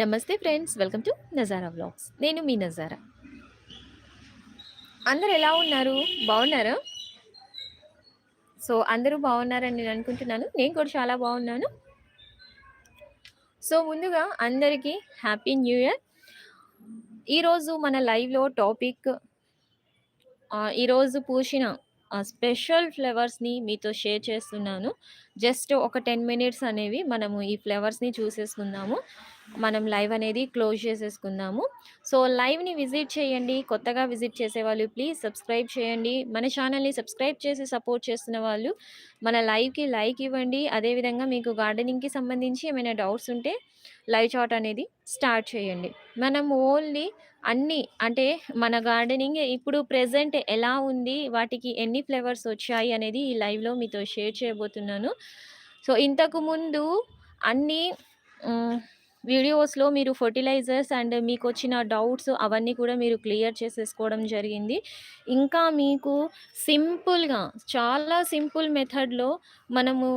నమస్తే friends welcome to Nazara vlogs. నేను మీ నజారా. అందరు ఎలా ఉన్నారు? బాగున్నారా? సో అందరూ బాగున్నారని నేను అనుకుంటున్నాను. నేను కూడా చాలా బాగున్నాను. సో ముందుగా అందరికీ హ్యాపీ న్యూ ఇయర్. ఈరోజు మన లైవ్లో టాపిక్ ఈరోజు పూసిన స్పెషల్ ఫ్లేవర్స్ని మీతో షేర్ చేస్తున్నాను. జస్ట్ ఒక టెన్ మినిట్స్ అనేవి మనము ఈ ఫ్లేవర్స్ని చూసేసుకుందాము. మనం లైవ్ అనేది క్లోజ్ చేసేసుకుందాము. సో లైవ్ని విజిట్ చేయండి. కొత్తగా విజిట్ చేసే వాళ్ళు ప్లీజ్ సబ్స్క్రైబ్ చేయండి. మన ఛానల్ని సబ్స్క్రైబ్ చేసి సపోర్ట్ చేస్తున్న వాళ్ళు మన లైవ్కి లైక్ ఇవ్వండి. అదేవిధంగా మీకు గార్డెనింగ్కి సంబంధించి ఏమైనా డౌట్స్ ఉంటే లైవ్ చాట్ అనేది స్టార్ట్ చేయండి. మనం ఓన్లీ అన్నీ అంటే మన గార్డెనింగ్ ఇప్పుడు ప్రజెంట్ ఎలా ఉంది వాటికి ఎన్ని ఫ్లేవర్స్ వచ్చాయి అనేది ఈ లైవ్లో మీతో షేర్ చేయబోతున్నాను. సో ఇంతకు ముందు వీడియోస్లో మీరు ఫర్టిలైజర్స్ అండ్ మీకు వచ్చిన డౌట్స్ అవన్నీ కూడా మీరు క్లియర్ చేసేసుకోవడం జరిగింది. ఇంకా మీకు సింపుల్గా చాలా సింపుల్ మెథడ్లో మనము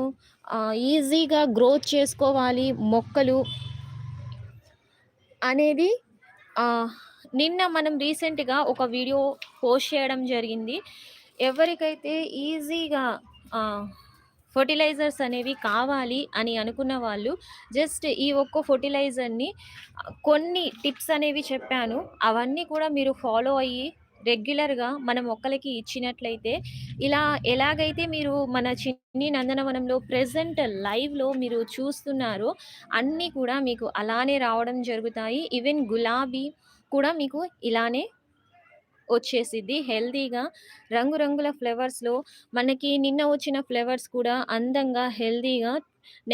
ఈజీగా గ్రోత్ చేసుకోవాలి మొక్కలు అనేది నిన్న మనం రీసెంట్గా ఒక వీడియో పోస్ట్ చేయడం జరిగింది. ఎవరికైతే ఈజీగా ఫర్టిలైజర్స్ అనేవి కావాలి అని అనుకున్న వాళ్ళు జస్ట్ ఈ ఒక్క ఫర్టిలైజర్ని కొన్ని టిప్స్ అనేవి చెప్పాను. అవన్నీ కూడా మీరు ఫాలో అయ్యి రెగ్యులర్గా మన మొక్కలకి ఇచ్చినట్లయితే ఇలా ఎలాగైతే మీరు మన చిన్ని నందనవనంలో ప్రెసెంట్ లైవ్లో మీరు చూస్తున్నారో అన్నీ కూడా మీకు అలానే రావడం జరుగుతాయి. ఈవెన్ గులాబీ కూడా మీకు ఇలానే వచ్చేసిద్ది. హెల్తీగా రంగురంగుల ఫ్లేవర్స్లో మనకి నిన్న వచ్చిన ఫ్లేవర్స్ కూడా అందంగా హెల్తీగా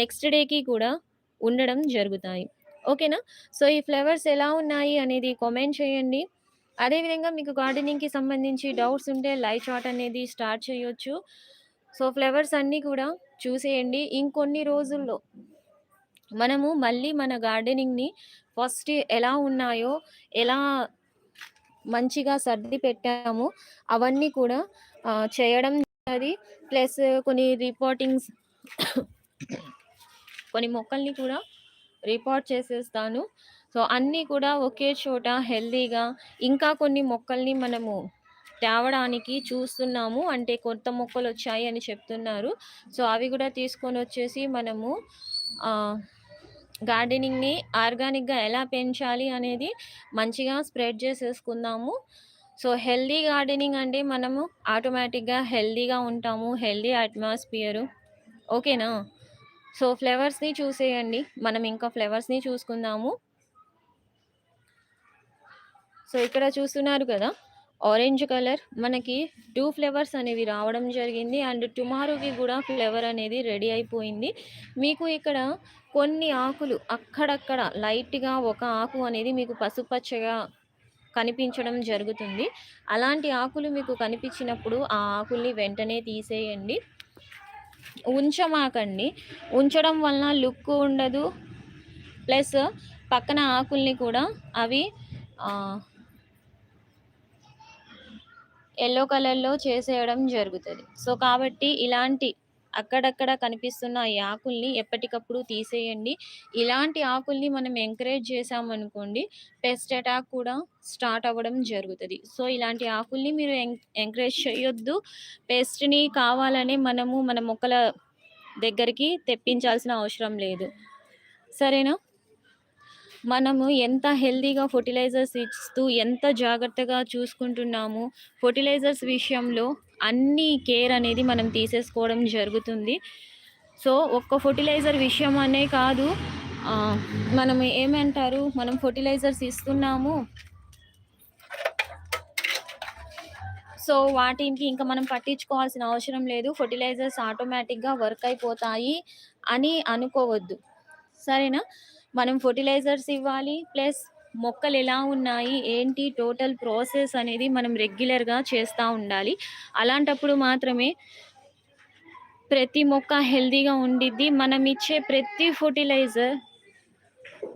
నెక్స్ట్ డేకి కూడా ఉండడం జరుగుతాయి. ఓకేనా? సో ఈ ఫ్లేవర్స్ ఎలా ఉన్నాయి అనేది కామెంట్ చేయండి. అదేవిధంగా మీకు గార్డెనింగ్కి సంబంధించి డౌట్స్ ఉంటే లైవ్ చాట్ అనేది స్టార్ట్ చేయొచ్చు. సో ఫ్లేవర్స్ అన్నీ కూడా చూసేయండి. ఇంకొన్ని రోజుల్లో మనము మళ్ళీ మన గార్డెనింగ్ని ఫస్ట్ ఎలా ఉన్నాయో ఎలా మంచిగా సర్ది పెట్టాము. అవన్నీ కూడా చేయడం అది ప్లస్ కొన్ని రిపోర్టింగ్స్ కొన్ని మొక్కల్ని కూడా రిపోర్ట్ చేసేస్తాను. సో అన్నీ కూడా ఒకే చోట హెల్దీగా ఇంకా కొన్ని మొక్కల్ని మనము తేవడానికి చూస్తున్నాము. అంటే కొత్త మొక్కలు వచ్చాయి అని చెప్తున్నారు. సో అవి కూడా తీసుకొని వచ్చేసి మనము గార్డెనింగ్ని ఆర్గానిక్గా ఎలా పెంచాలి అనేది మంచిగా స్ప్రెడ్ చేసేసుకుందాము. సో హెల్దీ గార్డెనింగ్ అంటే మనము ఆటోమేటిక్గా హెల్దీగా ఉంటాము హెల్దీ అట్మాస్ఫియరు. ఓకేనా? సో ఫ్లేవర్స్ని చూసేయండి. మనం ఇంకా ఫ్లేవర్స్ని చూసుకుందాము. సో ఇక్కడ చూస్తున్నారు కదా? Orange colour. మనకి టూ ఫ్లేవర్స్ అనేవి రావడం జరిగింది. అండ్ టుమారోకి కూడా ఫ్లేవర్ అనేది రెడీ అయిపోయింది. మీకు ఇక్కడ కొన్ని ఆకులు అక్కడక్కడ లైట్గా ఒక ఆకు అనేది మీకు పసుపచ్చగా కనిపించడం జరుగుతుంది. అలాంటి ఆకులు మీకు కనిపించినప్పుడు ఆ ఆకుల్ని వెంటనే తీసేయండి. ఉంచమాకండి. ఉంచడం వలన లుక్ ఉండదు. ప్లస్ పక్కన ఆకుల్ని కూడా అవి ఎల్లో కలర్లో చేసేయడం జరుగుతుంది. సో కాబట్టి ఇలాంటి అక్కడక్కడ కనిపిస్తున్న ఈ ఆకుల్ని ఎప్పటికప్పుడు తీసేయండి. ఇలాంటి ఆకుల్ని మనం ఎంకరేజ్ చేసామనుకోండి పెస్ట్ అటాక్ కూడా స్టార్ట్ అవ్వడం జరుగుతుంది. సో ఇలాంటి ఆకుల్ని మీరు ఎంకరేజ్ చేయొద్దు. పెస్ట్ని కావాలని మనము మన మొక్కల దగ్గరికి తెప్పించాల్సిన అవసరం లేదు. సరేనా? మనము ఎంత హెల్తీగా ఫర్టిలైజర్స్ ఇస్తూ ఎంత జాగ్రత్తగా చూసుకుంటున్నాము ఫర్టిలైజర్స్ విషయంలో అన్ని కేర్ అనేది మనం తీసేసుకోవడం జరుగుతుంది. సో ఒక్క ఫర్టిలైజర్ విషయం అనే కాదు మనం ఏమంటారు మనం ఫర్టిలైజర్స్ ఇస్తున్నాము. సో వాటికి ఇంకా మనం పట్టించుకోవాల్సిన అవసరం లేదు ఫర్టిలైజర్స్ ఆటోమేటిక్గా వర్క్ అయిపోతాయి అని అనుకోవద్దు. సరేనా? మనం ఫర్టిలైజర్స్ ఇవ్వాలి ప్లస్ మొక్కలు ఎలా ఉన్నాయి ఏంటి టోటల్ ప్రాసెస్ అనేది మనం రెగ్యులర్గా చేస్తూ ఉండాలి. అలాంటప్పుడు మాత్రమే ప్రతి మొక్క హెల్దీగా ఉండిద్ది. మనం ఇచ్చే ప్రతి ఫర్టిలైజర్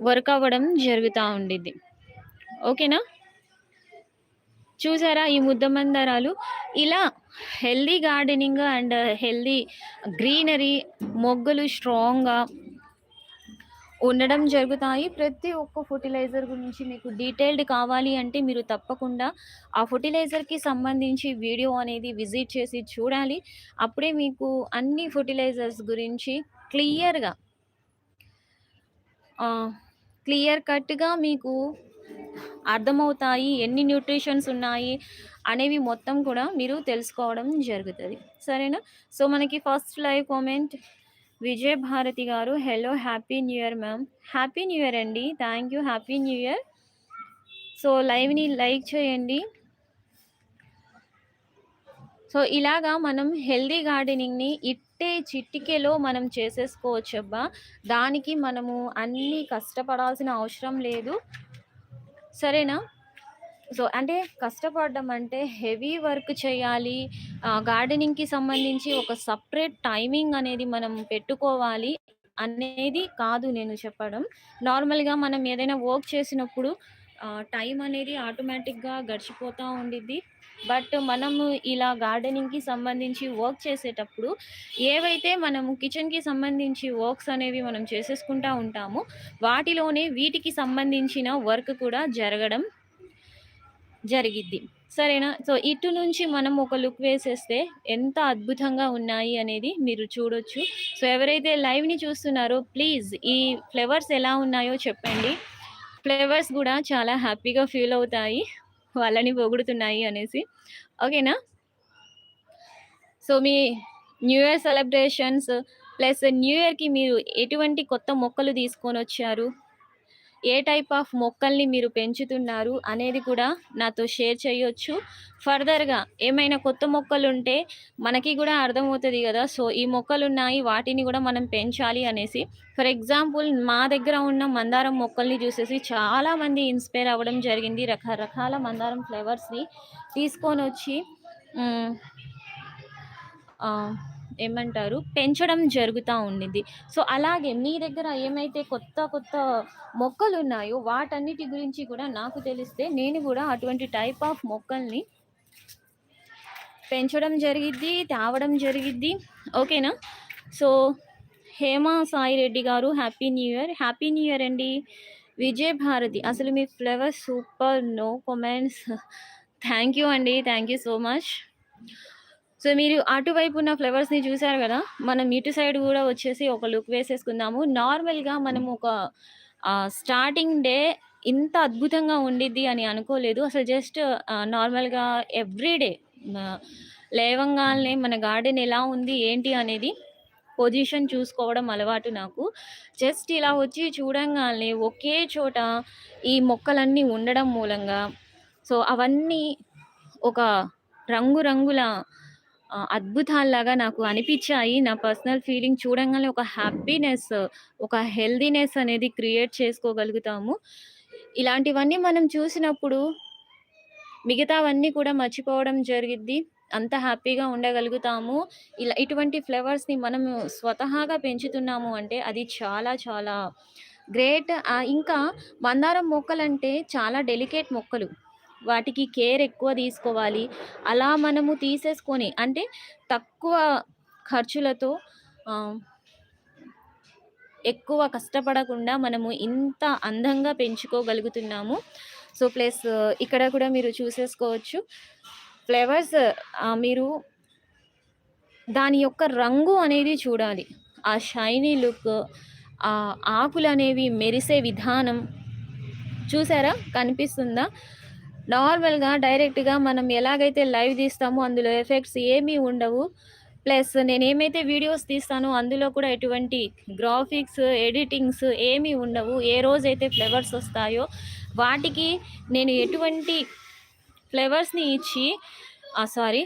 వర్క్ అవ్వడం జరుగుతూ ఉండిద్ది. ఓకేనా చూసారా ఈ ముద్ద మందారాలు? ఇలా healthy gardening and healthy greenery మొగ్గలు స్ట్రాంగ్గా ఉండడం జరుగుతాయి. ప్రతి ఒక్క ఫర్టిలైజర్ గురించి మీకు డీటెయిల్డ్ కావాలి అంటే మీరు తప్పకుండా ఆ ఫర్టిలైజర్‌కి సంబంధించి వీడియో అనేది విజిట్ చేసి చూడాలి. అప్పుడే మీకు అన్ని ఫర్టిలైజర్స్ గురించి క్లియర్‌గా క్లియర్ కట్‌గా మీకు అర్థమవుతాయి. ఎన్ని న్యూట్రిషన్స్ ఉన్నాయి అనేవి మొత్తం కూడా మీరు తెలుసుకోవడం జరుగుతుంది సరేనా? సో, మనకి first live comment Vijay Bharati గారు hello happy new year ma'am. Happy new year అండి. Thank you. Happy new year. So, లైవ్‌ని like చేయండి. సో, ఇలాగా మనం హెల్దీ గార్డెనింగ్‌ని ఇట్టే చిటికెలో మనం చేసేసుకోవచ్చబ్బా! దానికి మనము అన్నీ కష్టపడాల్సిన అవసరం లేదు. సరేనా? సో, అంటే కష్టపడడం అంటే హెవీ వర్క్ చేయాలి. గార్డెనింగ్‌కి సంబంధించి ఒక సపరేట్ టైమింగ్ అనేది మనం పెట్టుకోవాలి అనేది కాదు నేను చెప్పడం. నార్మల్‌గా మనం ఏదైనా వర్క్ చేసినప్పుడు టైం అనేది ఆటోమేటిక్‌గా గడిచిపోతూ ఉండిద్ది. బట్ మనము ఇలా గార్డెనింగ్‌కి సంబంధించి వర్క్ చేసేటప్పుడు ఏవైతే మనము కిచెన్‌కి సంబంధించి వర్క్స్ అనేవి మనం చేసేసుకుంటూ ఉంటామో, వాటిలోనే వీటికి సంబంధించిన వర్క్ కూడా జరగడం జరిగిద్ది. సరేనా? సో, ఇటు నుంచి మనం ఒక లుక్ వేసేస్తే ఎంత అద్భుతంగా ఉన్నాయి అనేది మీరు చూడొచ్చు. సో, ఎవరైతే లైవ్‌ని చూస్తున్నారో ప్లీజ్ ఈ ఫ్లేవర్స్ ఎలా ఉన్నాయో చెప్పండి. ఫ్లేవర్స్ కూడా చాలా హ్యాపీగా ఫీల్ అవుతాయి. వాళ్ళని పొగుడుతున్నాయి అనేసి. ఓకేనా? సో, మీ new year celebrations plus new ఇయర్‌కి మీరు ఎటువంటి కొత్త మొక్కలు తీసుకొని వచ్చారు ఏ టైప్ ఆఫ్ మొక్కల్ని మీరు పెంచుతున్నారు అనేది కూడా నాతో షేర్ చేయొచ్చు. ఫర్దర్‌గా ఏమైనా కొత్త మొక్కలు ఉంటే మనకి కూడా అర్థమవుతుంది కదా సో, ఈ మొక్కలు ఉన్నాయి వాటిని కూడా మనం పెంచాలి అనేసి. ఫర్ ఎగ్జాంపుల్ మా దగ్గర ఉన్న మందారం మొక్కల్ని చూసేసి చాలామంది ఇన్‌స్పైర్ అవ్వడం జరిగింది. రకరకాల మందారం ఫ్లేవర్స్ని తీసుకొని వచ్చి ఏమంటారు పెంచడం జరుగుతూ ఉండింది సో, అలాగే మీ దగ్గర ఏమైతే కొత్త కొత్త మొక్కలు ఉన్నాయో వాటన్నిటి గురించి కూడా నాకు తెలిస్తే నేను కూడా అటువంటి టైప్ ఆఫ్ మొక్కల్ని పెంచడం జరిగిద్ది. తేవడం జరిగిద్ది. ఓకేనా? సో, హేమ సాయి రెడ్డి గారు happy new year. Happy new year అండి. విజయ భారతి అసలు మీ flower super. No comments thank you అండి. Thank you so much. So, మీరు అటువైపు ఉన్న ఫ్లవర్స్‌ని చూసారు కదా మనం ఇటు సైడ్ కూడా వచ్చేసి ఒక లుక్ వేసేసుకుందాము. నార్మల్‌గా మనం ఒక స్టార్టింగ్ డే ఇంత అద్భుతంగా ఉండిద్ది అని అనుకోలేదు. అసలు జస్ట్ నార్మల్‌గా ఎవ్రీ డే మన గార్డెన్ ఎలా ఉంది, ఏంటి అనేది పొజిషన్ చూసుకోవడం అలవాటు నాకు. జస్ట్ ఇలా వచ్చి చూడంగానే ఒకే చోట ఈ మొక్కలన్నీ ఉండడం మూలంగా సో, అవన్నీ ఒక రంగురంగుల అద్భుతాల్లాగా నాకు అనిపించాయి నా పర్సనల్ ఫీలింగ్ చూడంగానే ఒక హ్యాపీనెస్, ఒక హెల్తీనెస్ అనేది క్రియేట్ చేసుకోగలుగుతాము. ఇలాంటివన్నీ మనం చూసినప్పుడు మిగతావన్నీ కూడా మర్చిపోవడం జరిగిద్ది. అంత హ్యాపీగా ఉండగలుగుతాము. ఇలా ఇటువంటి ఫ్లవర్స్‌ని మనము స్వతహాగా పెంచుతున్నాము అంటే అది చాలా చాలా గ్రేట్. ఇంకా మందారం మొక్కలంటే చాలా డెలికేట్ మొక్కలు. వాటికి కేర్ ఎక్కువ తీసుకోవాలి. అలా మనము తీసేసుకొని అంటే తక్కువ ఖర్చులతో ఎక్కువ కష్టపడకుండా మనము ఇంత అందంగా పెంచుకోగలుగుతున్నాము. సో, ప్లస్ ఇక్కడ కూడా మీరు చూసేసుకోవచ్చు. ఫ్లేవర్స్ మీరు దాని యొక్క రంగు అనేది చూడాలి. ఆ షైనీ లుక్, ఆ ఆకులనేవి మెరిసే విధానం చూసారా? కనిపిస్తుందా? నార్మల్‌గా డైరెక్ట్‌గా మనం ఎలాగైతే లైవ్ తీస్తామో అందులో ఎఫెక్ట్స్ ఏమీ ఉండవు. ప్లస్ నేను ఏమైతే వీడియోస్ తీస్తానో అందులో కూడా ఎటువంటి గ్రాఫిక్స్, ఎడిటింగ్స్ ఏమీ ఉండవు. ఏ రోజైతే ఫ్లేవర్స్ వస్తాయో వాటికి నేను ఎటువంటి ఫ్లేవర్స్ని ఇచ్చి సారీ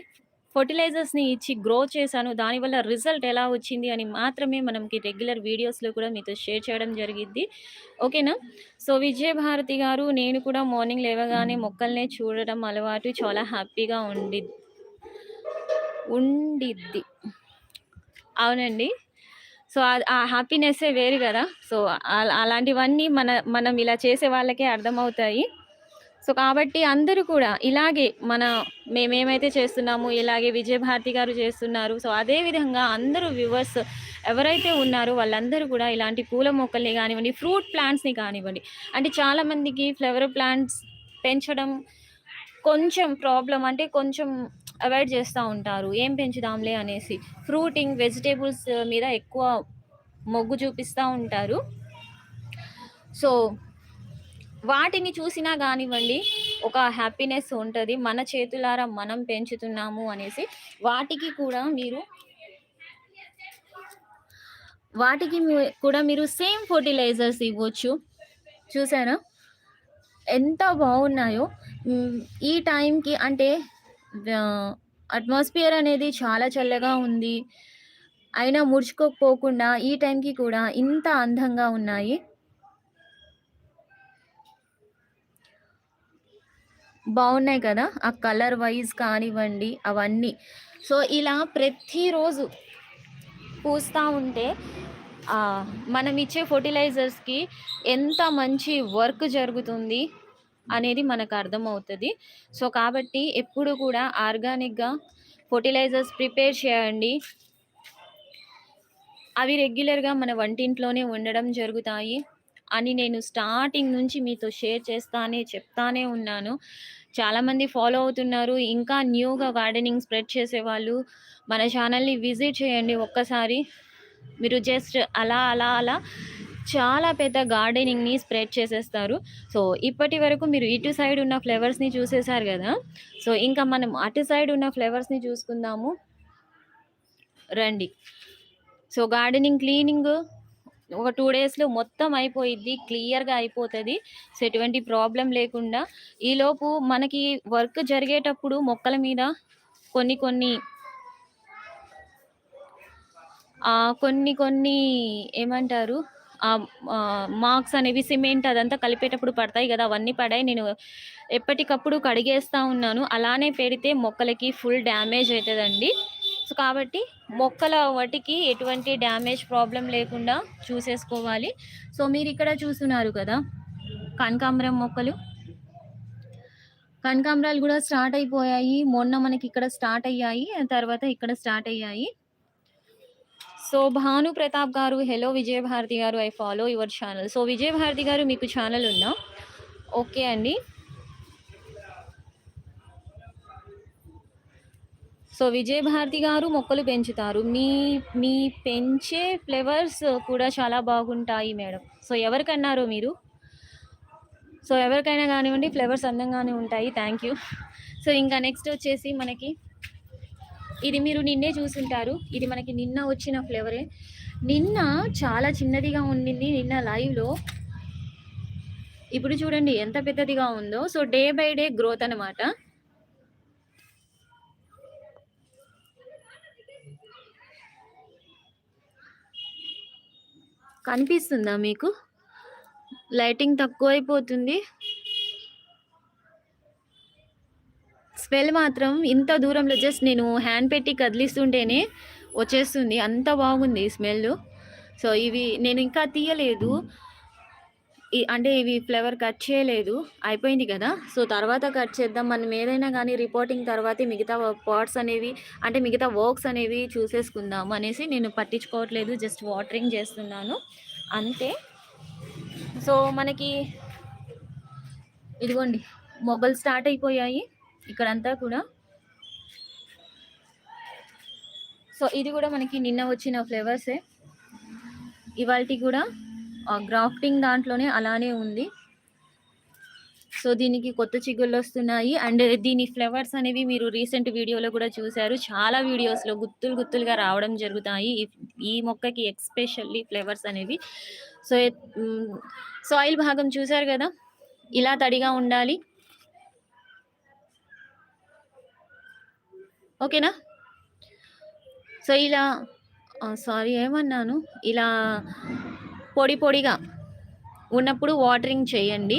ఫర్టిలైజర్స్‌ని ఇచ్చి గ్రో చేశాను. దానివల్ల రిజల్ట్ ఎలా వచ్చింది అని మాత్రమే మనకి రెగ్యులర్ వీడియోస్‌లో కూడా మీతో షేర్ చేయడం జరిగిద్ది. ఓకేనా? సో, విజయభారతి గారు నేను కూడా మార్నింగ్ లేవగానే మొక్కల్నే చూడడం అలవాటు. చాలా హ్యాపీగా ఉండిద్ ఉండిద్ది. అవునండి. సో, ఆ హ్యాపీనెస్సే వేరు కదా సో, అలా అలాంటివన్నీ మన మనం ఇలా చేసే వాళ్ళకే అర్థమవుతాయి. సో, కాబట్టి అందరూ కూడా ఇలాగే మన మేమేమైతే చేస్తున్నామో ఇలాగే విజయభారతి గారు చేస్తున్నారు. సో, అదేవిధంగా అందరూ వ్యూవర్స్ ఎవరైతే ఉన్నారో వాళ్ళందరూ కూడా ఇలాంటి పూల మొక్కల్ని కానివ్వండి ఫ్రూట్ ప్లాంట్స్‌ని కానివ్వండి, అంటే చాలామందికి ఫ్లవర్ ప్లాంట్స్ పెంచడం కొంచెం ప్రాబ్లం అంటే కొంచెం అవాయిడ్ చేస్తూ ఉంటారు. ఏం పెంచుదాంలే అనేసి. ఫ్రూటింగ్, వెజిటేబుల్స్ మీద ఎక్కువ మొగ్గు చూపిస్తూ ఉంటారు. సో, వాటిని చూసినా కానివ్వండి ఒక హ్యాపీనెస్ ఉంటుంది మన చేతులారా మనం పెంచుతున్నాము అనేసి. వాటికి కూడా మీరు వాటికి మీ కూడా మీరు సేమ్ ఫర్టిలైజర్స్ ఇవ్వచ్చు. చూసారా? ఎంత బాగున్నాయో. ఈ టైంకి అంటే అట్మాస్ఫియర్ అనేది చాలా చల్లగా ఉంది. అయినా ముడుచుకోకపోకుండా ఈ టైంకి కూడా ఇంత అందంగా ఉన్నాయి. బాగున్నాయి కదా! ఆ కలర్ వైస్ కానివ్వండి అవన్నీ. సో, ఇలా ప్రతిరోజు పూస్తూ ఉంటే మనం ఇచ్చే ఫెర్టిలైజర్స్‌కి ఎంత మంచి వర్క్ జరుగుతుంది అనేది మనకు అర్థమవుతుంది సో, కాబట్టి ఎప్పుడు కూడా ఆర్గానిక్‌గా ఫర్టిలైజర్స్ ప్రిపేర్ చేయండి. అవి రెగ్యులర్‌గా మన వంటింట్లోనే ఉండడం జరుగుతాయి అని నేను స్టార్టింగ్ నుంచి మీతో షేర్ చేస్తానే చెప్తానే ఉన్నాను. చాలామంది ఫాలో అవుతున్నారు. ఇంకా న్యూగా గార్డెనింగ్ స్ప్రెడ్ చేసేవాళ్ళు మన ఛానల్‌ని విజిట్ చేయండి ఒక్కసారి. మీరు జస్ట్ అలా, అలా, అలా చాలా పెద్ద గార్డెనింగ్‌ని స్ప్రెడ్ చేసేస్తారు. సో, ఇప్పటి వరకు మీరు ఇటు సైడ్ ఉన్న ఫ్లేవర్స్ని చూసేసారు కదా సో, ఇంకా మనం అటు సైడ్ ఉన్న ఫ్లేవర్స్ని చూసుకుందాము. రండి. సో, గార్డెనింగ్ క్లీనింగ్ ఒక టూ డేస్‌లో మొత్తం అయిపోయిద్ది. క్లియర్‌గా అయిపోతుంది సో, ఎటువంటి ప్రాబ్లం లేకుండా. ఈలోపు మనకి వర్క్ జరిగేటప్పుడు మొక్కల మీద కొన్ని, కొన్ని కొన్ని, కొన్ని ఏమంటారు? మార్క్స్ అనేవి సిమెంట్ అదంతా కలిపేటప్పుడు పడతాయి కదా అవన్నీ పడాయి. నేను ఎప్పటికప్పుడు కడిగేస్తా ఉన్నాను. అలానే పెడితే మొక్కలకి ఫుల్ డ్యామేజ్ అవుతుందండి సో, కాబట్టి మొక్కల వాటికి ఎటువంటి డ్యామేజ్ ప్రాబ్లం లేకుండా చూసేసుకోవాలి. సో, మీరు ఇక్కడ చూస్తున్నారు కదా! కనకాంబరం మొక్కలు. కనకాంబరాలు కూడా స్టార్ట్ అయిపోయాయి. మొన్న మనకి ఇక్కడ స్టార్ట్ అయ్యాయి. తర్వాత ఇక్కడ స్టార్ట్ అయ్యాయి. సో, భాను ప్రతాప్ గారు హలో విజయభారతి గారు I follow your channel. So, Vijayabharati గారు మీకు ఛానల్ ఉందా? ఓకే అండి. సో, విజయభారతి గారు మొక్కలు పెంచుతారు. మీ మీ పెంచే ఫ్లేవర్స్ కూడా చాలా బాగుంటాయి మేడం. సో, ఎవరికన్నారు మీరు? సో, ఎవరికైనా కానివ్వండి ఫ్లేవర్స్ అందంగానే ఉంటాయి. Thank you. సో, ఇంకా నెక్స్ట్ వచ్చేసి మనకి ఇది మీరు నిన్నే చూసుంటారు. ఇది మనకి నిన్న వచ్చిన ఫ్లేవరే. నిన్న చాలా చిన్నదిగా ఉండింది నిన్న లైవ్‌లో. ఇప్పుడు చూడండి ఎంత పెద్దదిగా ఉందో. So, day by day growth అనమాట. కనిపిస్తుందా మీకు? లైటింగ్ తక్కువైపోతుంది. స్మెల్ మాత్రం ఇంత దూరంలో జస్ట్ నేను హ్యాండ్ పెట్టి కదిలిస్తుంటేనే వచ్చేస్తుంది. అంత బాగుంది స్మెల్ సో, ఇవి నేను ఇంకా తీయలేదు. ఈ అంటే ఇవి ఫ్లేవర్ కట్ చేయలేదు. అయిపోయింది కదా! సో, తర్వాత కట్ చేద్దాం. మనం ఏదైనా కానీ రిపోర్టింగ్ తర్వాతే మిగతా పార్ట్స్ అనేవి అంటే మిగతా వర్క్స్ అనేవి చూసేసుకుందాము అనేసి నేను పట్టించుకోవట్లేదు. జస్ట్ వాటరింగ్ చేస్తున్నాను. అంతే. సో, మనకి ఇదిగోండి మొగ్గలు స్టార్ట్ అయిపోయాయి. ఇక్కడంతా కూడా. సో, ఇది కూడా మనకి నిన్న వచ్చిన ఫ్లేవర్సే ఇవాల్టి కూడా గ్రాఫ్టింగ్ దాంట్లోనే అలానే ఉంది. సో, దీనికి కొత్త చిగుళ్ళొస్తున్నాయి. అండ్ దీని ఫ్లవర్స్ అనేవి మీరు రీసెంట్ వీడియోలో కూడా చూశారు చాలా వీడియోస్‌లో గుత్తులు గుత్తులుగా రావడం జరుగుతాయి. ఈ మొక్కకి ఎక్స్పెషల్లీ ఫ్లవర్స్ అనేవి. సో, సాయిల్ భాగం చూశారు కదా ఇలా తడిగా ఉండాలి. ఓకేనా? సో, ఇలా సారీ ఏమన్నాను? ఇలా పొడి పొడిగా ఉన్నప్పుడు వాటరింగ్ చేయండి.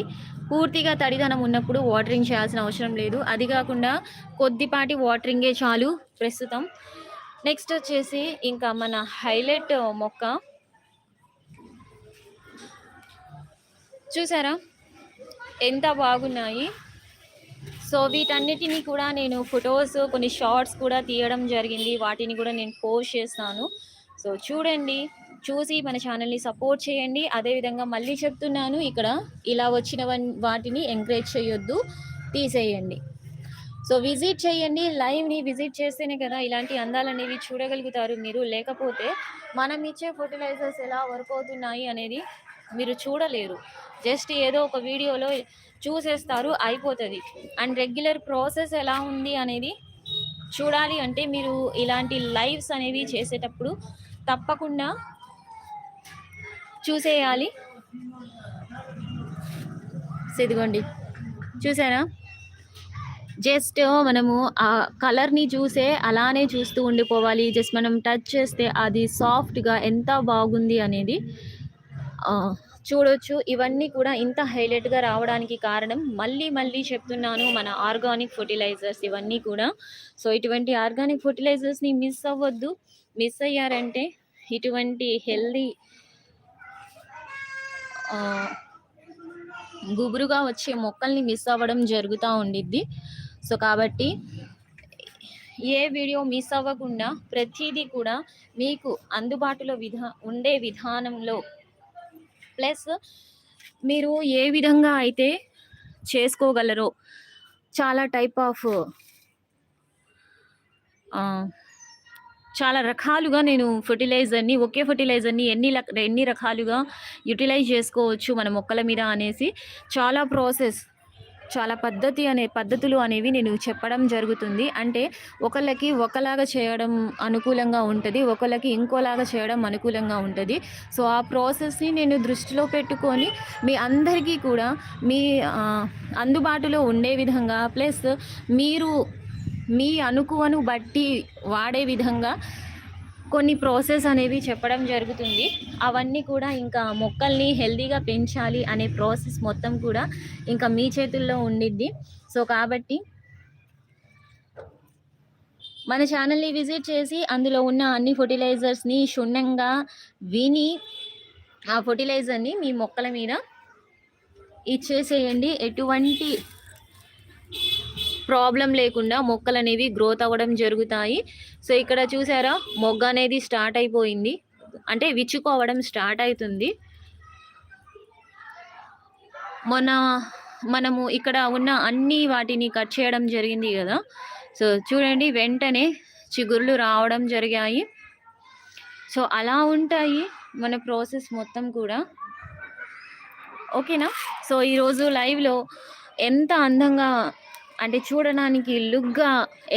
పూర్తిగా తడిదనం ఉన్నప్పుడు వాటరింగ్ చేయాల్సిన అవసరం లేదు. అది కాకుండా కొద్దిపాటి వాటరింగే చాలు ప్రస్తుతం. నెక్స్ట్ వచ్చేసి ఇంకా మన హైలైట్ మొక్క. చూసారా? ఎంత బాగున్నాయి. సో వీటన్నిటిని కూడా నేను ఫొటోస్ కొన్ని షార్ట్స్ కూడా తీయడం జరిగింది వాటిని కూడా నేను పోస్ట్ చేస్తాను సో చూడండి చూసి మన ఛానల్ని సపోర్ట్ చేయండి. అదేవిధంగా మళ్ళీ చెప్తున్నాను ఇక్కడ ఇలా వచ్చిన వాటిని ఎంకరేజ్ చేయొద్దు తీసేయండి. సో విజిట్ చేయండి. లైవ్ని విజిట్ చేస్తేనే కదా ఇలాంటి అందాలు అనేవి చూడగలుగుతారు మీరు. లేకపోతే మనం ఇచ్చే ఫర్టిలైజర్స్ ఎలా వర్క్ అవుతున్నాయి అనేది మీరు చూడలేరు. జస్ట్ ఏదో ఒక వీడియోలో చూసేస్తారు అయిపోతుంది. అండ్ రెగ్యులర్ ప్రాసెస్ ఎలా ఉంది అనేది చూడాలి. అంటే మీరు ఇలాంటి లైవ్స్ అనేవి చేసేటప్పుడు తప్పకుండా చూసేయాలి. ఇదిగోండి. చూసారా? జస్ట్ మనము ఆ కలర్ని చూసే అలానే చూస్తూ ఉండిపోవాలి. జస్ట్ మనం టచ్ చేస్తే అది సాఫ్ట్గా ఎంత బాగుంది అనేది చూడొచ్చు. ఇవన్నీ కూడా ఇంత హైలైట్గా రావడానికి కారణం మళ్ళీ మళ్ళీ చెప్తున్నాను మన ఆర్గానిక్ ఫర్టిలైజర్స్ ఇవన్నీ కూడా. సో ఇటువంటి ఆర్గానిక్ ఫర్టిలైజర్స్ని మిస్ అవ్వద్దు. మిస్ అయ్యారంటే ఇటువంటి హెల్దీ గుబురుగా వచ్చే మొక్కల్ని మిస్ అవ్వడం జరుగుతూ ఉండిద్ది. సో కాబట్టి ఏ వీడియో మిస్ అవ్వకుండా ప్రతిదీ కూడా మీకు అందుబాటులో విధా ఉండే విధానంలో ప్లస్ మీరు ఏ విధంగా అయితే చేసుకోగలరో చాలా టైప్ ఆఫ్ చాలా రకాలుగా నేను ఫర్టిలైజర్ని ఒకే ఫర్టిలైజర్ని ఎన్ని ఎన్ని రకాలుగా యూటిలైజ్ చేసుకోవచ్చు మన మొక్కల మీద అనేసి చాలా ప్రాసెస్ చాలా పద్ధతి అనే పద్ధతులు అనేవి నేను చెప్పడం జరుగుతుంది. అంటే ఒకళ్ళకి ఒకలాగా చేయడం అనుకూలంగా ఉంటుంది ఒకళ్ళకి ఇంకోలాగా చేయడం అనుకూలంగా ఉంటుంది. సో ఆ ప్రాసెస్ని నేను దృష్టిలో పెట్టుకొని మీ అందరికీ కూడా మీ అందుబాటులో ఉండే విధంగా ప్లస్ మీరు మీ అనుకువను బట్టి వాడే విధంగా కొన్ని ప్రాసెస్ అనేవి చెప్పడం జరుగుతుంది. అవన్నీ కూడా ఇంకా మొక్కల్ని హెల్దీగా పెంచాలి అనే ప్రాసెస్ మొత్తం కూడా ఇంకా మీ చేతుల్లో ఉండిద్ది. సో కాబట్టి మన ఛానల్ని విజిట్ చేసి అందులో ఉన్న అన్ని ఫర్టిలైజర్స్ని క్షుణ్ణంగా విని ఆ ఫర్టిలైజర్ని మీ మొక్కల మీద ఇచ్చేసేయండి. ఎటువంటి ప్రాబ్లం లేకుండా మొక్కలు అనేవి గ్రోత్ అవ్వడం జరుగుతాయి. సో ఇక్కడ చూసారా? మొగ్గ అనేది స్టార్ట్ అయిపోయింది. అంటే విచ్చుకోవడం స్టార్ట్ అవుతుంది మొన్న మనము ఇక్కడ ఉన్న అన్ని వాటిని కట్ చేయడం జరిగింది కదా. సో చూడండి వెంటనే చిగుర్లు రావడం జరిగాయి. సో అలా ఉంటాయి మన ప్రాసెస్ మొత్తం కూడా. ఓకేనా సో ఈరోజు లైవ్లో ఎంత అందంగా అంటే చూడడానికి లుక్గా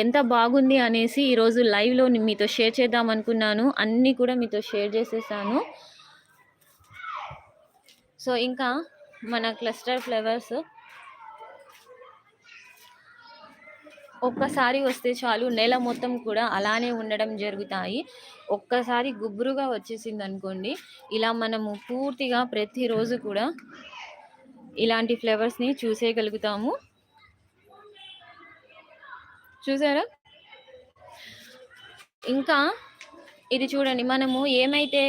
ఎంత బాగుంది అనేసి ఈరోజు లైవ్లో మీతో షేర్ చేద్దాం అనుకున్నాను. అన్నీ కూడా మీతో షేర్ చేసేసాను. సో ఇంకా మన క్లస్టర్ ఫ్లేవర్స్ ఒక్కసారి వస్తే చాలు నెల మొత్తం కూడా అలానే ఉండడం జరుగుతాయి. ఒక్కసారి గుబురుగా వచ్చేసింది అనుకోండి ఇలా మనము పూర్తిగా ప్రతిరోజు కూడా ఇలాంటి ఫ్లేవర్స్ని చూసేయగలుగుతాము. చూసారా? ఇంకా ఇది చూడండి మనము ఏమైతే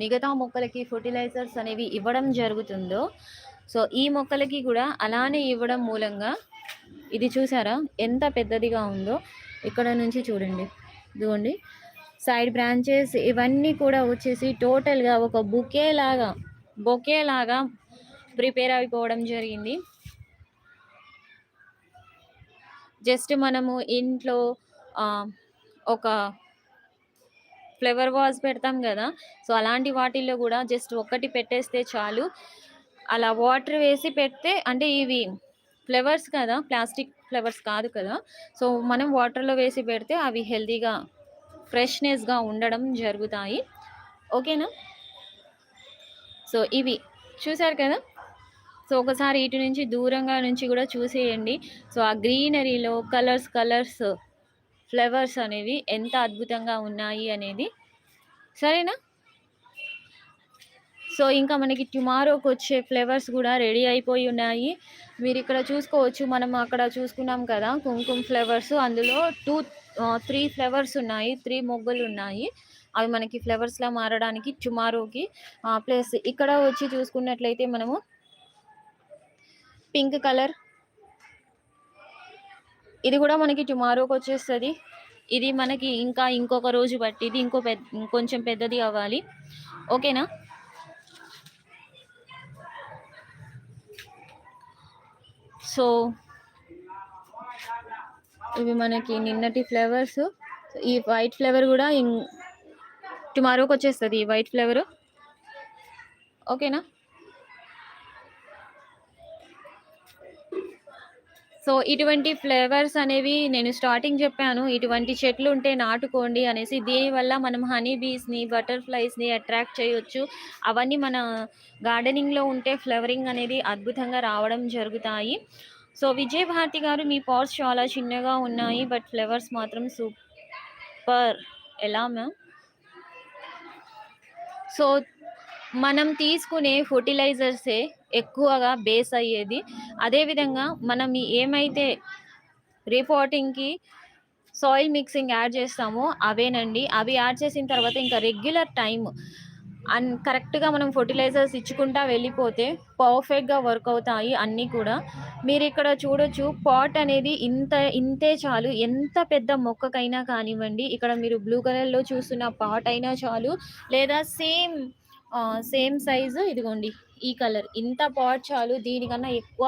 మిగతా మొక్కలకి ఫర్టిలైజర్స్ అనేవి ఇవ్వడం జరుగుతుందో సో ఈ మొక్కలకి కూడా అలానే ఇవ్వడం మూలంగా ఇది చూసారా? ఎంత పెద్దదిగా ఉందో ఇక్కడ నుంచి చూడండి. ఇదిగోండి సైడ్ బ్రాంచెస్ ఇవన్నీ కూడా వచ్చేసి టోటల్గా ఒక బుకే లాగా బొకే లాగా ప్రిపేర్ అయిపోవడం జరిగింది. జస్ట్ మనము ఇంట్లో ఒక ఫ్లవర్ వాజ్ పెడతాం కదా సో అలాంటి వాటిల్లో కూడా జస్ట్ ఒక్కటి పెట్టేస్తే చాలు. అలా వాటర్ వేసి పెడితే అంటే ఇవి ఫ్లవర్స్ కదా ప్లాస్టిక్ ఫ్లవర్స్ కాదు కదా సో మనం వాటర్లో వేసి పెడితే అవి హెల్తీగా ఫ్రెష్నెస్గా ఉండడం జరుగుతాయి. ఓకేనా? సో ఇవి చూసారు కదా సో ఒకసారి ఇటు నుంచి దూరంగా నుంచి కూడా చూసేయండి. సో ఆ గ్రీనరీలో కలర్స్ కలర్స్ ఫ్లవర్స్ అనేవి ఎంత అద్భుతంగా ఉన్నాయి అనేది. సరేనా? సో ఇంకా మనకి టుమారోకి వచ్చే ఫ్లేవర్స్ కూడా రెడీ అయిపోయి ఉన్నాయి. మీరు ఇక్కడ చూసుకోవచ్చు మనం అక్కడ చూసుకున్నాం కదా కుంకుమ ఫ్లేవర్స్. అందులో టూ త్రీ ఫ్లేవర్స్ ఉన్నాయి త్రీ మొగ్గలు ఉన్నాయి. అవి మనకి ఫ్లేవర్స్లా మారడానికి టుమారోకి ప్లస్. ఇక్కడ వచ్చి చూసుకున్నట్లయితే మనము పింక్ కలర్. ఇది కూడా మనకి టుమారోకి వచ్చేస్తుంది. ఇది మనకి ఇంకా ఇంకొక రోజు బట్టి ఇది ఇంకో పెద్ద కొంచెం పెద్దది అవ్వాలి. ఓకేనా? సో ఇవి మనకి నిన్నటి ఫ్లేవర్స్. ఈ వైట్ ఫ్లేవర్ కూడా టుమారోకి వచ్చేస్తుంది ఈ వైట్ ఫ్లేవర్. ఓకేనా? సో ఇటువంటి ఫ్లేవర్స్ అనేవి నేను స్టార్టింగ్ చెప్పాను. ఇటువంటి చెట్లు ఉంటే నాటుకోండి అనేసి. దీనివల్ల మనం హనీ బీస్ని బటర్ఫ్లైస్ని అట్రాక్ట్ చేయొచ్చు. అవన్నీ మన గార్డెనింగ్లో ఉంటే ఫ్లవరింగ్ అనేది అద్భుతంగా రావడం జరుగుతాయి. సో విజయ్ భారతి గారు మీ పాట్స్ చాలా చిన్నగా ఉన్నాయి బట్ ఫ్లేవర్స్ మాత్రం సూపర్. ఎలా మ్యామ్? సో మనం తీసుకునే ఫర్టిలైజర్సే ఎక్కువగా బేస్ అయ్యేది. అదేవిధంగా మనం ఏమైతే రిపోర్టింగ్కి సాయిల్ మిక్సింగ్ యాడ్ చేస్తామో అవేనండి. అవి యాడ్ చేసిన తర్వాత ఇంకా రెగ్యులర్ టైం అండ్ కరెక్ట్గా మనం ఫర్టిలైజర్స్ ఇచ్చుకుంటా వెళ్ళిపోతే పర్ఫెక్ట్గా వర్క్ అవుతాయి అన్నీ కూడా. మీరు ఇక్కడ చూడొచ్చు పాట్ అనేది ఇంత ఇంతే చాలు. ఎంత పెద్ద మొక్కకైనా కానివ్వండి ఇక్కడ మీరు బ్లూ కలర్లో చూస్తున్న పాట్ అయినా చాలు. లేదా సేమ్ సేమ్ సైజు ఇదిగోండి. ఈ కలర్. ఇంత పాట్ చాలు. దీనికన్నా ఎక్కువ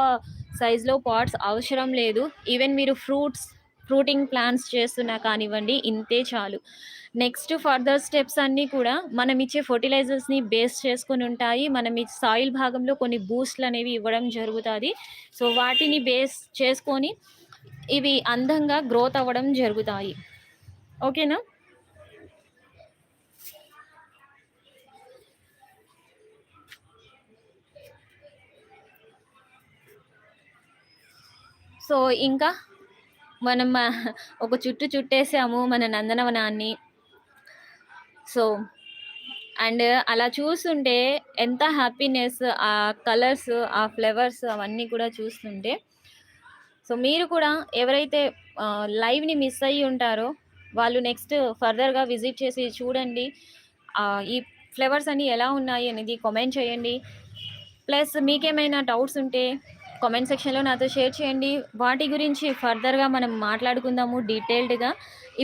సైజులో పాట్స్ అవసరం లేదు. ఈవెన్ మీరు ఫ్రూట్స్ ఫ్రూటింగ్ ప్లాన్స్ చేస్తున్నా కానివ్వండి ఇంతే చాలు. నెక్స్ట్ ఫర్దర్ స్టెప్స్ అన్నీ కూడా మనం ఇచ్చే ఫర్టిలైజర్స్ని బేస్ చేసుకొని ఉంటాయి. మనం ఈ సాయిల్ భాగంలో కొన్ని బూస్ట్లు అనేవి ఇవ్వడం జరుగుతుంది. సో వాటిని బేస్ చేసుకొని ఇవి అందంగా గ్రోత్ అవ్వడం జరుగుతాయి. ఓకేనా సో ఇంకా మనం ఒక చుట్టు చుట్టేసాము మన నందనవనాన్ని. సో అండ్ అలా చూస్తుంటే ఎంత హ్యాపీనెస్ ఆ కలర్స్ ఆ ఫ్లేవర్స్ అవన్నీ కూడా చూస్తుంటే సో మీరు కూడా ఎవరైతే లైవ్ని మిస్ అయ్యి ఉంటారో వాళ్ళు నెక్స్ట్ ఫర్దర్గా విజిట్ చేసి చూడండి. ఈ ఫ్లేవర్స్ అన్నీ ఎలా ఉన్నాయి అనేది కామెంట్ చేయండి. ప్లస్ మీకేమైనా డౌట్స్ ఉంటే కామెంట్ సెక్షన్లో నాతో షేర్ చేయండి. వాటి గురించి ఫర్దర్గా మనం మాట్లాడుకుందాము డీటెయిల్డ్గా.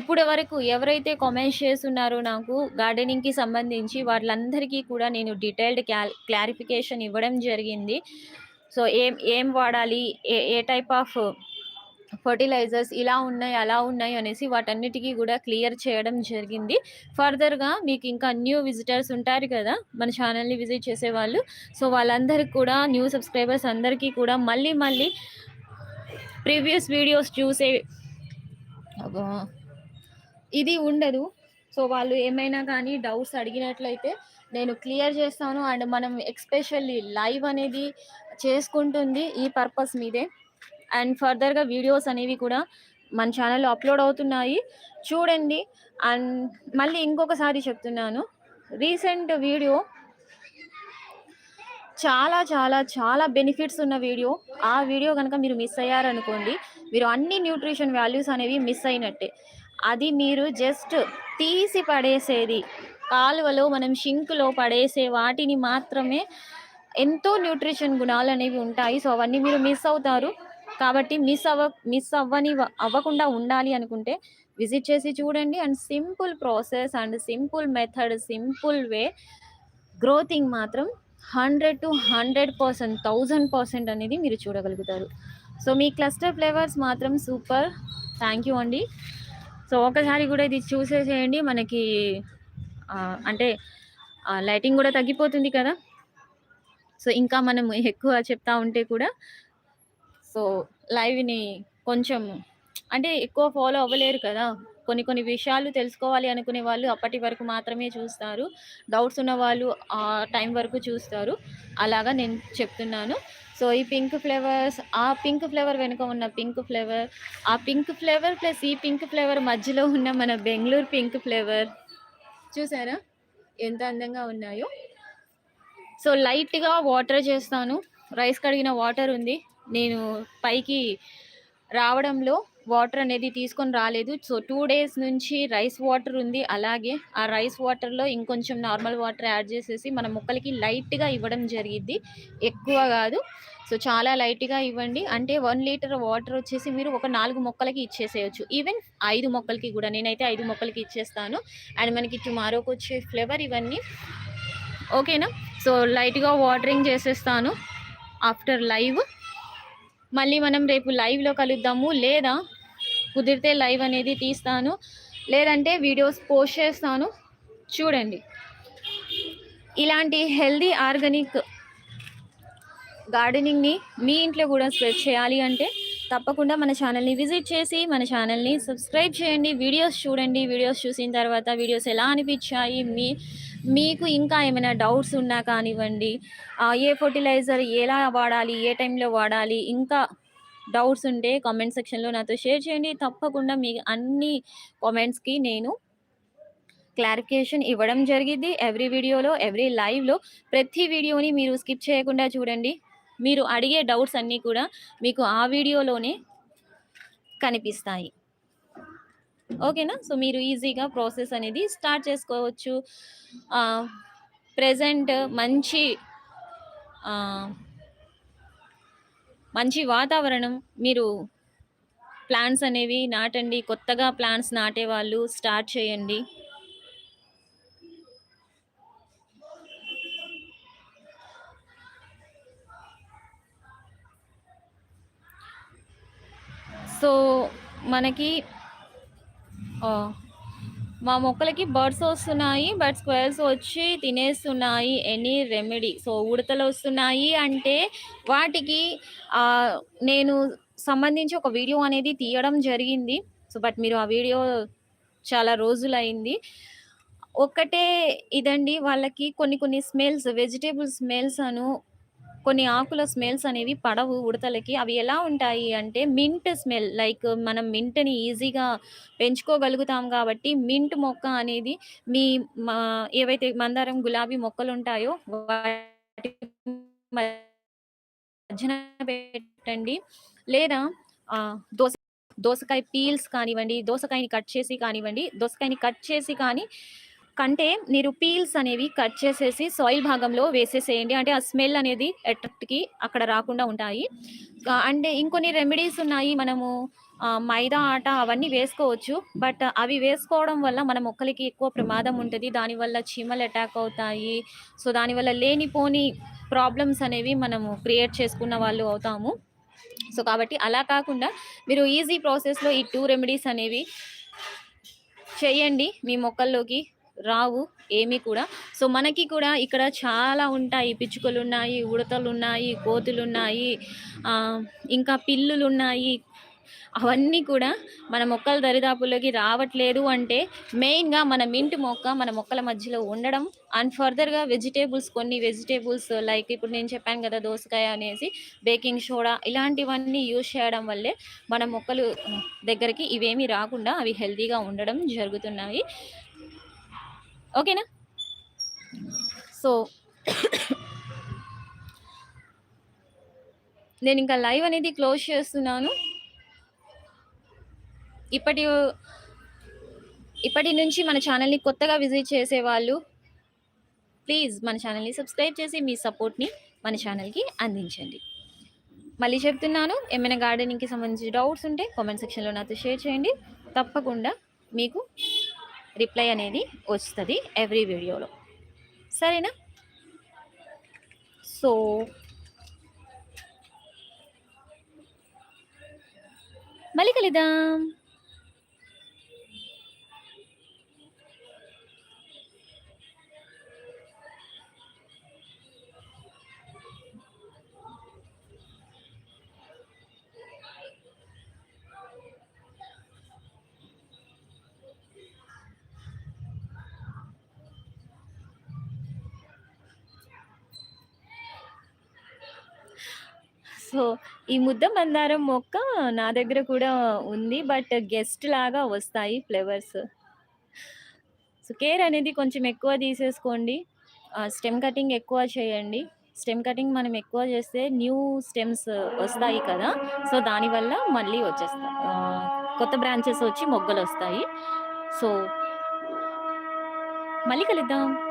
ఇప్పుడు వరకు ఎవరైతే కామెంట్స్ చేస్తున్నారో నాకు గార్డెనింగ్కి సంబంధించి వాళ్ళందరికీ కూడా నేను డీటెయిల్డ్ క్లారిఫికేషన్ ఇవ్వడం జరిగింది. సో ఏం ఏం వాడాలి? ఏ ఏ టైప్ ఆఫ్ ఫర్టిలైజర్స్ ఇలా ఉన్నాయి అలా ఉన్నాయి అనేసి వాటన్నిటికీ కూడా క్లియర్ చేయడం జరిగింది. ఫర్దర్గా మీకు ఇంకా న్యూ విజిటర్స్ ఉంటారు కదా మన ఛానల్ని విజిట్ చేసే వాళ్ళు సో వాళ్ళందరికీ కూడా న్యూ సబ్స్క్రైబర్స్ అందరికీ కూడా మళ్ళీ మళ్ళీ ప్రీవియస్ వీడియోస్ చూసే ఇది ఉండదు. సో వాళ్ళు ఏమైనా కానీ డౌట్స్ అడిగినట్లయితే నేను క్లియర్ చేస్తాను. అండ్ మనం ఎక్స్పెషల్లీ లైవ్ అనేది చేసుకుంటుంది ఈ పర్పస్ మీదే. అండ్ ఫర్దర్గా వీడియోస్ అనేవి కూడా మన ఛానల్లో అప్లోడ్ అవుతున్నాయి. చూడండి. అండ్ మళ్ళీ ఇంకొకసారి చెప్తున్నాను. రీసెంట్ వీడియో చాలా చాలా చాలా బెనిఫిట్స్ ఉన్న వీడియో. ఆ వీడియో కనుక మీరు మిస్ అయ్యారనుకోండి మీరు అన్ని న్యూట్రిషన్ వాల్యూస్ అనేవి మిస్ అయినట్టే. అది మీరు జస్ట్ తీసి పడేసేది కాలువలో మనం షింక్లో పడేసే వాటిని మాత్రమే ఎంతో న్యూట్రిషన్ గుణాలు అనేవి ఉంటాయి. సో అవన్నీ మీరు మిస్ అవుతారు. కాబట్టి మిస్ అవ్వ మిస్ అవ్వని అవ్వకుండా ఉండాలి అనుకుంటే విజిట్ చేసి చూడండి. And simple process and simple method simple way growthing మాత్రం hundred to hundred percent thousand percent అనేది మీరు చూడగలుగుతారు. సో మీ క్లస్టర్ ఫ్లేవర్స్ మాత్రం సూపర్ థ్యాంక్ యూ అండి. సో ఒకసారి కూడా ఇది చూసేసేయండి. మనకి అంటే లైటింగ్ కూడా తగ్గిపోతుంది కదా. సో ఇంకా మనం ఎక్కువ చెప్తా ఉంటే కూడా సో లైవ్ని కొంచెం అంటే ఎక్కువ ఫాలో అవ్వలేరు కదా. కొన్ని కొన్ని విషయాలు తెలుసుకోవాలి అనుకునే వాళ్ళు అప్పటి వరకు మాత్రమే చూస్తారు. డౌట్స్ ఉన్న వాళ్ళు ఆ టైం వరకు చూస్తారు. అలాగా నేను చెప్తున్నాను. సో ఈ పింక్ ఫ్లేవర్స్ ఆ పింక్ ఫ్లేవర్ వెనుక ఉన్న పింక్ ఫ్లేవర్ ఆ పింక్ ఫ్లేవర్ ప్లస్ ఈ పింక్ ఫ్లేవర్ మధ్యలో ఉన్న మన బెంగళూరు పింక్ ఫ్లేవర్. చూసారా? ఎంత అందంగా ఉన్నాయో. సో లైట్గా వాటర్ చేస్తాను. రైస్ కడిగిన వాటర్ ఉంది. నేను పైకి రావడంలో వాటర్ అనేది తీసుకొని రాలేదు. సో టూ డేస్ నుంచి రైస్ వాటర్ ఉంది. అలాగే ఆ రైస్ వాటర్లో ఇంకొంచెం నార్మల్ వాటర్ యాడ్ చేసేసి మన మొక్కలకి లైట్గా ఇవ్వడం జరిగిద్ది. ఎక్కువ కాదు. సో చాలా లైట్గా ఇవ్వండి. అంటే వన్ లీటర్ వాటర్ వచ్చేసి మీరు ఒక నాలుగు మొక్కలకి ఇచ్చేసేయచ్చు. ఈవెన్ ఐదు మొక్కలకి కూడా. నేనైతే ఐదు మొక్కలకి ఇచ్చేస్తాను. అండ్ మనకి టుమారోకి వచ్చే ఫ్లేవర్ ఇవన్నీ. ఓకేనా? సో లైట్గా వాటరింగ్ చేసేస్తాను. After live. మళ్ళీ మనం రేపు లైవ్లో కలుద్దాము. లేదా కుదిరితే లైవ్ అనేది తీస్తాను. లేదంటే వీడియోస్ పోస్ట్ చేస్తాను. చూడండి. ఇలాంటి హెల్దీ ఆర్గానిక్ గార్డెనింగ్ని మీ ఇంట్లో కూడా స్ప్రెడ్ చేయాలి అంటే తప్పకుండా మన ఛానల్ని విజిట్ చేసి మన ఛానల్ని సబ్స్క్రైబ్ చేయండి. వీడియోస్ చూడండి. వీడియోస్ చూసిన తర్వాత వీడియోస్ ఎలా అనిపించాయి? మీ మీకు ఇంకా ఏమైనా డౌట్స్ ఉన్నా కానివ్వండి ఏ ఫర్టిలైజర్ ఎలా వాడాలి ఏ టైంలో వాడాలి ఇంకా డౌట్స్ ఉంటే కామెంట్ సెక్షన్లో నాతో షేర్ చేయండి. తప్పకుండా మీ అన్ని కామెంట్స్కి నేను క్లారిఫికేషన్ ఇవ్వడం జరిగింది. ఎవ్రీ వీడియోలో ఎవ్రీ లైవ్లో ప్రతి వీడియోని మీరు స్కిప్ చేయకుండా చూడండి. మీరు అడిగే డౌట్స్ అన్నీ కూడా మీకు ఆ వీడియోలోనే కనిపిస్తాయి. ఓకేనా? సో మీరు ఈజీగా ప్రాసెస్ అనేది స్టార్ట్ చేసుకోవచ్చు. ప్రజెంట్ మంచి మంచి వాతావరణం మీరు ప్లాంట్స్ అనేవి నాటండి. కొత్తగా ప్లాంట్స్ నాటే వాళ్ళు స్టార్ట్ చేయండి. సో మనకి మా మొక్కలకి బర్డ్స్ వస్తున్నాయి బట్ స్క్వేర్స్ వచ్చి తినేస్తున్నాయి. Any remedy. సో ఉడతలు వస్తున్నాయి అంటే వాటికి నేను సంబంధించి ఒక వీడియో అనేది తీయడం జరిగింది. సో బట్ మీరు ఆ వీడియో చాలా రోజులైంది. ఒక్కటే ఇదండి. వాళ్ళకి కొన్ని కొన్ని స్మెల్స్ వెజిటేబుల్ స్మెల్స్ అను కొన్ని ఆకుల స్మెల్స్ అనేవి పడవు ఉడతలకి. అవి ఎలా ఉంటాయి అంటే మింట్ స్మెల్ లైక్ మనం మింట్ని ఈజీగా పెంచుకోగలుగుతాం కాబట్టి మింట్ మొక్క అనేది మీ ఏవైతే మందారం గులాబీ మొక్కలు ఉంటాయో వాటి మధ్యన పెట్టండి. లేదా దోస దోసకాయ పీల్స్ కానివ్వండి దోసకాయని కట్ చేసి కానివ్వండి దోసకాయని కట్ చేసి కానీ కంటే మీరు పీల్స్ అనేవి కట్ చేసేసి సాయిల్ భాగంలో వేసేసేయండి. అంటే ఆ స్మెల్ అనేది అట్రాక్ట్కి అక్కడ రాకుండా ఉంటాయి. అంటే ఇంకొన్ని రెమెడీస్ ఉన్నాయి. మనము మైదా ఆట అవన్నీ వేసుకోవచ్చు. బట్ అవి వేసుకోవడం వల్ల మన మొక్కలకి ఎక్కువ ప్రమాదం ఉంటుంది. దానివల్ల చీమలు అటాక్ అవుతాయి. సో దానివల్ల లేనిపోని ప్రాబ్లమ్స్ అనేవి మనము క్రియేట్ చేసుకున్న వాళ్ళు అవుతాము. సో కాబట్టి అలా కాకుండా మీరు ఈజీ ప్రాసెస్లో ఈ టూ రెమెడీస్ అనేవి చేయండి మీ మొక్కల్లోకి. రావు ఏమీ కూడా. సో మనకి కూడా ఇక్కడ చాలా ఉంటాయి. పిచ్చుకలు ఉన్నాయి ఉడతలు ఉన్నాయి కోతులు ఉన్నాయి ఇంకా పిల్లులు ఉన్నాయి అవన్నీ కూడా మన మొక్కల దరిదాపుల్లోకి రావట్లేదు అంటే మెయిన్గా మన మింట్ మొక్క మన మొక్కల మధ్యలో ఉండడం. అండ్ ఫర్దర్గా వెజిటేబుల్స్ కొన్ని వెజిటేబుల్స్ లైక్ ఇప్పుడు నేను చెప్పాను కదా దోసకాయ అనేసి బేకింగ్ సోడా ఇలాంటివన్నీ యూజ్ చేయడం వల్లే మన మొక్కలు దగ్గరికి ఇవేమీ రాకుండా అవి హెల్తీగా ఉండడం జరుగుతున్నాయి. ఓకేనా? సో నేను ఇంకా లైవ్ అనేది క్లోజ్ చేస్తున్నాను. ఇప్పటి ఇప్పటి నుంచి మన ఛానల్ని కొత్తగా విజిట్ చేసే వాళ్ళు ప్లీజ్ మన ఛానల్ని సబ్స్క్రైబ్ చేసి మీ సపోర్ట్ని మన ఛానల్కి అందించండి. మళ్ళీ చెప్తున్నాను ఏమైనా గార్డెనింగ్కి సంబంధించి డౌట్స్ ఉంటే కామెంట్ సెక్షన్లో నాతో షేర్ చేయండి. తప్పకుండా మీకు రిప్లై అనేది వస్తుంది ఎవ్రీ వీడియోలో. సరేనా? సో మళ్ళీ కలుద్దాం. సో ఈ ముద్ద మందారం మొక్క నా దగ్గర కూడా ఉంది. బట్ గెస్ట్ లాగా వస్తాయి ఫ్లేవర్స్. సో కేర్ అనేది కొంచెం ఎక్కువ తీసేసుకోండి. స్టెమ్ కటింగ్ ఎక్కువ చేయండి. స్టెమ్ కటింగ్ మనం ఎక్కువ చేస్తే న్యూ స్టెమ్స్ వస్తాయి కదా. సో దానివల్ల మళ్ళీ వచ్చేస్తాయి. కొత్త బ్రాంచెస్ వచ్చి మొగ్గలు వస్తాయి. సో మళ్ళీ కలుద్దాం.